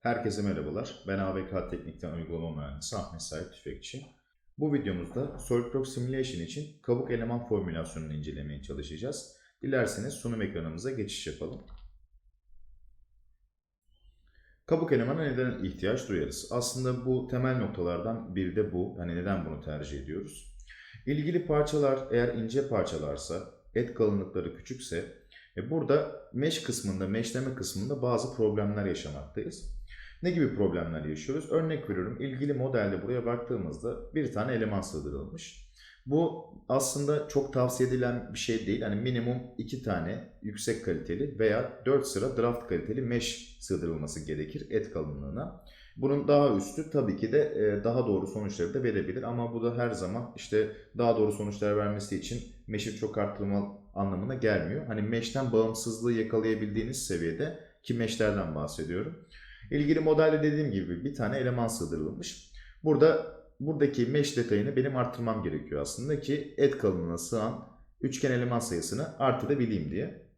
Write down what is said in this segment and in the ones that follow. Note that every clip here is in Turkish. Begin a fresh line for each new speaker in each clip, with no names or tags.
Herkese merhabalar. Ben ABK Teknik'ten uygulama mühendisi Ahmet Sait Tüfekçi. Bu videomuzda SolidWorks Simulation için kabuk eleman formülasyonunu incelemeye çalışacağız. Dilerseniz sunum ekranımıza geçiş yapalım. Kabuk elemana neden ihtiyaç duyarız? Aslında bu temel noktalardan biri de bu. Hani neden bunu tercih ediyoruz? İlgili parçalar eğer ince parçalarsa, et kalınlıkları küçükse e burada mesh kısmında, meshleme kısmında bazı problemler yaşamaktayız. Ne gibi problemler yaşıyoruz? Örnek veriyorum ilgili modelde buraya baktığımızda bir tane eleman sığdırılmış. Bu aslında çok tavsiye edilen bir şey değil. Hani minimum 2 tane yüksek kaliteli veya 4 sıra draft kaliteli mesh sığdırılması gerekir et kalınlığına. Bunun daha üstü tabii ki de e, daha doğru sonuçları da verebilir ama bu da her zaman işte daha doğru sonuçlar vermesi için mesh'i çok arttırma anlamına gelmiyor. Hani mesh'ten bağımsızlığı yakalayabildiğiniz seviyede ki mesh'lerden bahsediyorum. İlgili modelde dediğim gibi bir tane eleman sığdırılmış. Burada buradaki mesh detayını benim arttırmam gerekiyor aslında ki et kalınlığına sığan üçgen eleman sayısını artırabileyim diye.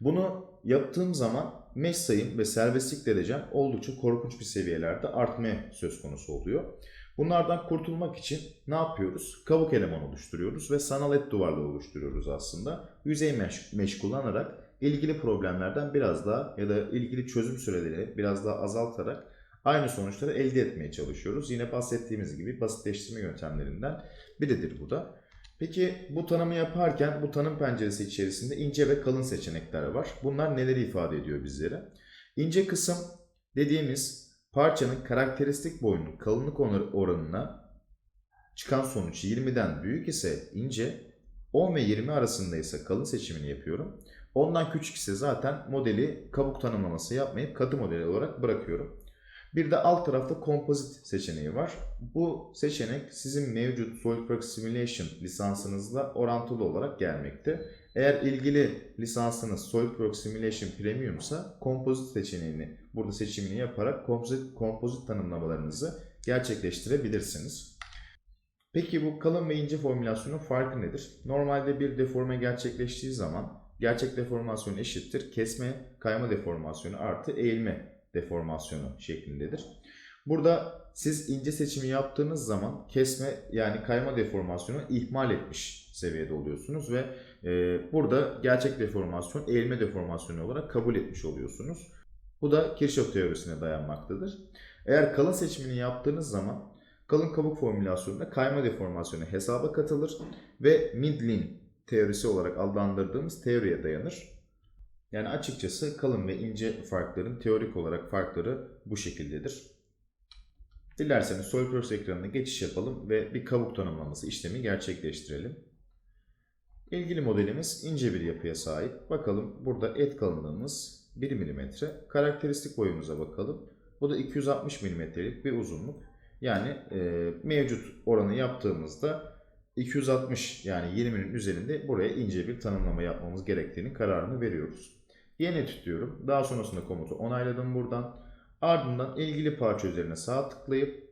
Bunu yaptığım zaman mesh sayım ve serbestlik derecem oldukça korkunç bir seviyelerde artmaya söz konusu oluyor. Bunlardan kurtulmak için ne yapıyoruz? Kabuk eleman oluşturuyoruz ve sanal et duvarları oluşturuyoruz aslında. Yüzey mesh, mesh kullanarak ilgili problemlerden biraz daha ya da ilgili çözüm süreleri biraz daha azaltarak aynı sonuçları elde etmeye çalışıyoruz. Yine bahsettiğimiz gibi basitleştirme yöntemlerinden biridir bu da. Peki bu tanımı yaparken bu tanım penceresi içerisinde ince ve kalın seçenekler var. Bunlar neleri ifade ediyor bizlere? İnce kısım dediğimiz parçanın karakteristik boyunun kalınlık oranına çıkan sonuç 20'den büyük ise ince, 10 ve 20 arasında ise kalın seçimini yapıyorum. Ondan küçük ise zaten modeli kabuk tanımlaması yapmayıp katı modeli olarak bırakıyorum. Bir de alt tarafta kompozit seçeneği var. Bu seçenek sizin mevcut SolidWorks Simulation lisansınızla orantılı olarak gelmekte. Eğer ilgili lisansınız SolidWorks Simulation Premium ise kompozit seçeneğini burada seçimini yaparak kompozit, kompozit tanımlamalarınızı gerçekleştirebilirsiniz. Peki bu kalın ve ince formülasyonun farkı nedir? Normalde bir deforme gerçekleştiği zaman gerçek deformasyon eşittir kesme kayma deformasyonu artı eğilme deformasyonu şeklindedir. Burada siz ince seçimi yaptığınız zaman kesme yani kayma deformasyonu ihmal etmiş seviyede oluyorsunuz ve e, burada gerçek deformasyon eğilme deformasyonu olarak kabul etmiş oluyorsunuz. Bu da Kirchhoff teorisine dayanmaktadır. Eğer kalın seçimini yaptığınız zaman kalın kabuk formülasyonunda kayma deformasyonu hesaba katılır ve Midlin teorisi olarak adlandırdığımız teoriye dayanır. Yani açıkçası kalın ve ince farkların teorik olarak farkları bu şekildedir. Dilerseniz SolidWorks ekranına geçiş yapalım ve bir kabuk tanımlaması işlemi gerçekleştirelim. İlgili modelimiz ince bir yapıya sahip. Bakalım burada et kalınlığımız 1 mm. Karakteristik boyumuza bakalım. Bu da 260 mm'lik bir uzunluk. Yani e, mevcut oranı yaptığımızda 260 yani 20'nin üzerinde buraya ince bir tanımlama yapmamız gerektiğini kararını veriyoruz. Yeni tutuyorum. Daha sonrasında komutu onayladım buradan. Ardından ilgili parça üzerine sağ tıklayıp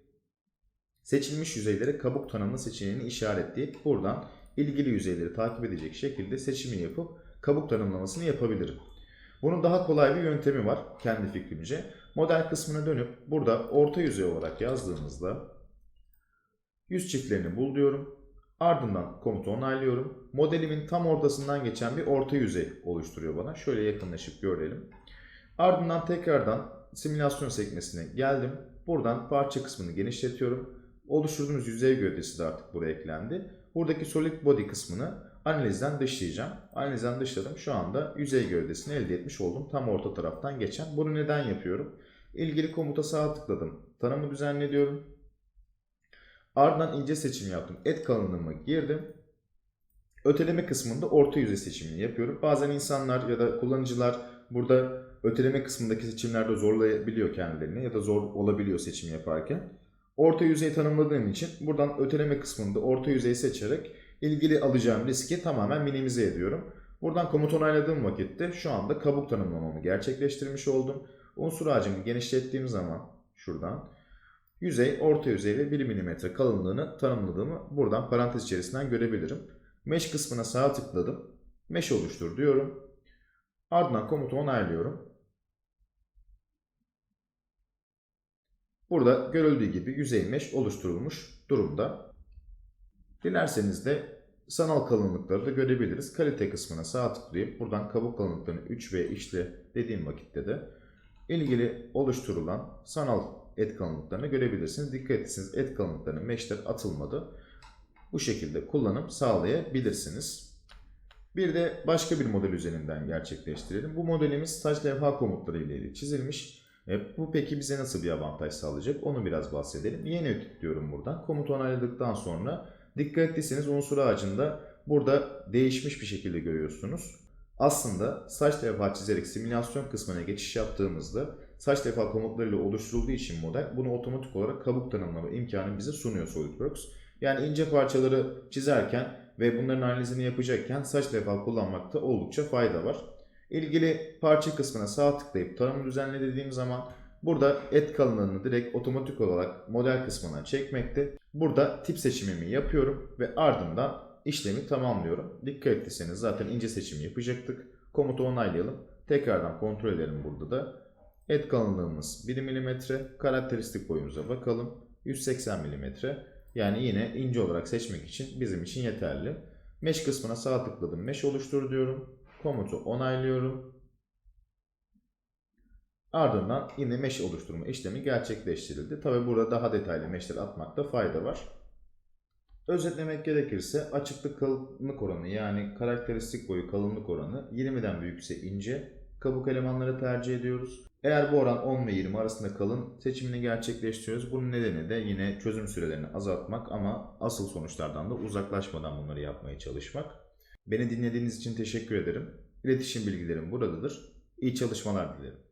seçilmiş yüzeylere kabuk tanımlı seçeneğini işaretleyip buradan ilgili yüzeyleri takip edecek şekilde seçimi yapıp kabuk tanımlamasını yapabilirim. Bunun daha kolay bir yöntemi var kendi fikrimce. Model kısmına dönüp burada orta yüzey olarak yazdığımızda yüz çiftlerini bul diyorum. Ardından komutu onaylıyorum. Modelimin tam ortasından geçen bir orta yüzey oluşturuyor bana. Şöyle yakınlaşıp görelim. Ardından tekrardan simülasyon sekmesine geldim. Buradan parça kısmını genişletiyorum. Oluşturduğumuz yüzey gövdesi de artık buraya eklendi. Buradaki solid body kısmını analizden dışlayacağım. Analizden dışladım. Şu anda yüzey gövdesini elde etmiş oldum. Tam orta taraftan geçen. Bunu neden yapıyorum? İlgili komuta sağ tıkladım. Tanımı düzenliyorum. Ardından ince seçim yaptım. Et kalınlığıma girdim. Öteleme kısmında orta yüzey seçimini yapıyorum. Bazen insanlar ya da kullanıcılar burada öteleme kısmındaki seçimlerde zorlayabiliyor kendilerini ya da zor olabiliyor seçim yaparken. Orta yüzey tanımladığım için buradan öteleme kısmında orta yüzey seçerek ilgili alacağım riski tamamen minimize ediyorum. Buradan komut onayladığım vakitte şu anda kabuk tanımlamamı gerçekleştirmiş oldum. Unsur ağacımı genişlettiğim zaman şuradan yüzey, orta yüzey ve 1 mm kalınlığını tanımladığımı buradan parantez içerisinden görebilirim. Mesh kısmına sağ tıkladım. Mesh oluştur diyorum. Ardından komutu onaylıyorum. Burada görüldüğü gibi yüzey mesh oluşturulmuş durumda. Dilerseniz de sanal kalınlıkları da görebiliriz. Kalite kısmına sağ tıklayıp buradan kabuk kalınlıklarını 3 ve işte dediğim vakitte de ilgili oluşturulan sanal et kalınlıklarını görebilirsiniz. Dikkat etsiniz et kalınlıklarının meshler atılmadı. Bu şekilde kullanım sağlayabilirsiniz. Bir de başka bir model üzerinden gerçekleştirelim. Bu modelimiz saç levha komutları ile çizilmiş. E, bu peki bize nasıl bir avantaj sağlayacak? Onu biraz bahsedelim. Yeni ötük diyorum buradan. Komutu onayladıktan sonra dikkat ettiyseniz unsur ağacında burada değişmiş bir şekilde görüyorsunuz. Aslında saç levha çizerek simülasyon kısmına geçiş yaptığımızda saç levha komutlarıyla oluşturulduğu için model bunu otomatik olarak kabuk tanımlama imkanı bize sunuyor SolidWorks. Yani ince parçaları çizerken ve bunların analizini yapacakken saç levha kullanmakta oldukça fayda var. İlgili parça kısmına sağ tıklayıp tanımı düzenle dediğim zaman burada et kalınlığını direkt otomatik olarak model kısmına çekmekte. Burada tip seçimimi yapıyorum ve ardından işlemi tamamlıyorum. Dikkat ettiyseniz zaten ince seçimi yapacaktık. Komutu onaylayalım. Tekrardan kontrol edelim burada da. Et kalınlığımız 1 mm. Karakteristik boyumuza bakalım. 180 mm. Yani yine ince olarak seçmek için bizim için yeterli. Mesh kısmına sağ tıkladım. Mesh oluştur diyorum. Komutu onaylıyorum. Ardından yine mesh oluşturma işlemi gerçekleştirildi. Tabi burada daha detaylı meshler atmakta fayda var. Özetlemek gerekirse açıklık kalınlık oranı yani karakteristik boyu kalınlık oranı 20'den büyükse ince kabuk elemanları tercih ediyoruz. Eğer bu oran 10 ve 20 arasında kalın seçimini gerçekleştiriyoruz. Bunun nedeni de yine çözüm sürelerini azaltmak ama asıl sonuçlardan da uzaklaşmadan bunları yapmaya çalışmak. Beni dinlediğiniz için teşekkür ederim. İletişim bilgilerim buradadır. İyi çalışmalar dilerim.